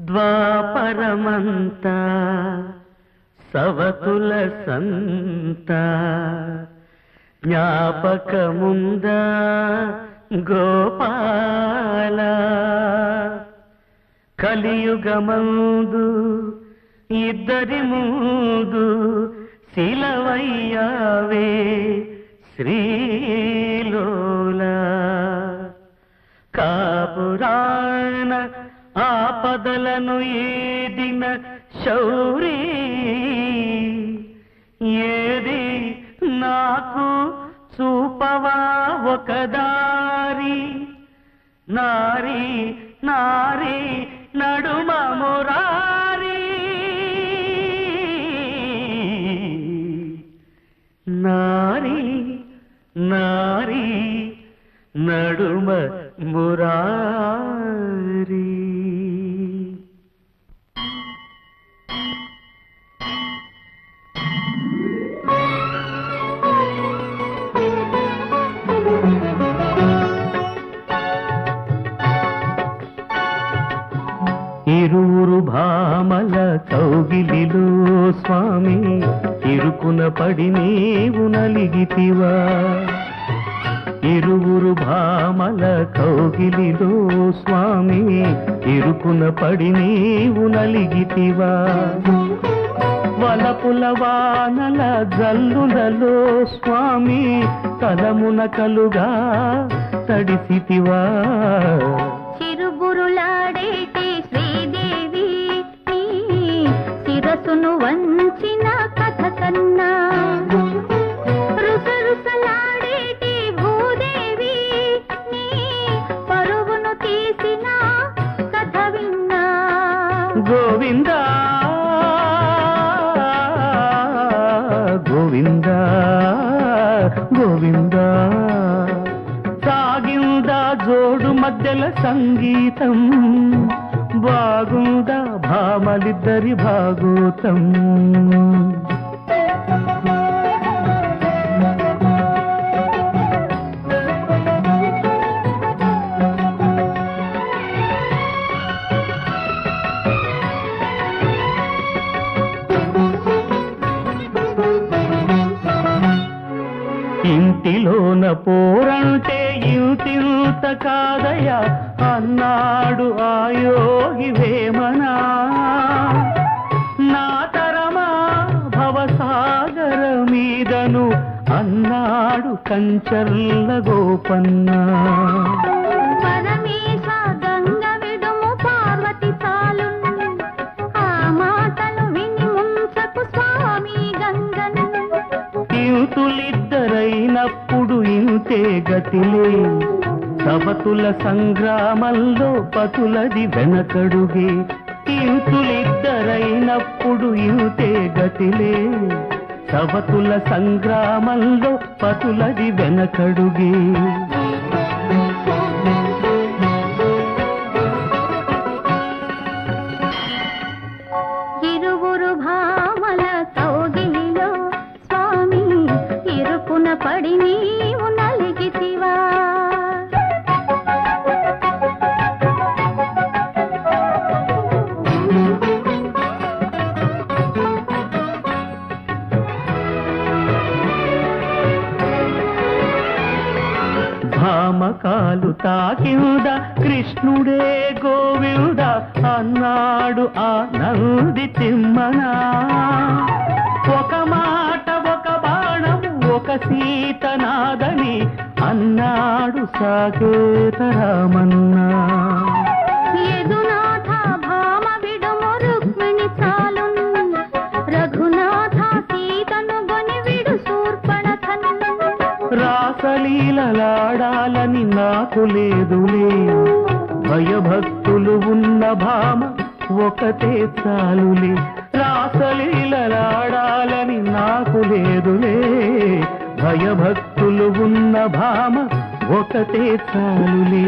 ద్వాపరమంత సవతుల సంత. జ్ఞాపకముందా గోపాల? కలియుగమందు ఇద్దరి ముందు శిలవయ్యావే శ్రీ ఆపదలను ఏదిన శౌరీ ఏది నాకు చూపవా ఒకదారి నారి నారి నడుమ మురారి. నారి నారి నడుమ మురారి. కౌగిలిలో స్వామి ఇరుకున పడి నీవు నలిగితివా. ఇరువురు భామల కౌగిలిలో స్వామి ఇరుకున పడి నీవు నలిగితివా. వలపుల వానల జల్లులలో స్వామి తలమున కలుగా తడిసితివా. చిరుబురులాడేటి శిరసును వంచిన కథ కన్నా. రుసరుసలాడేటి భూదేవి నీ తీసిన కథ విన్నా. సాగిందా జోడు మధ్యల సంగీతం బాగుందా భామలిద్దరి భాగోతం. ఇంటిలోన పోరంటే ఇంతింత కాదయా అన్నాడు ఆయోగి వేమనా. స్వామి గంగను ఇంతులిద్దరైనప్పుడు ఇంతే గతిలే సవతుల సంగ్రామంలో పతులది వెనకడుగే. ఇంతులిద్దరైనప్పుడు ఇంతే గతిలే సవతుల సంగ్రామంలో పతులది వెనకడుగే. భామకాలు తాకింద కృష్ణుడే గోవింద అన్నాడు ఆ నంది తిమ్మనా. ఒక మాట ఒక బాణం ఒక సీతనాదని అన్నాడు సాకేత రామన్నా. రాసలీలలాడాలని నాకు లేదులే భయభక్తులు ఉన్న భామ ఒకటే చాలులే రాసలీలలాడాలని నాకు లేదులే భయభక్తులు ఉన్న భామ ఒకటే చాలులే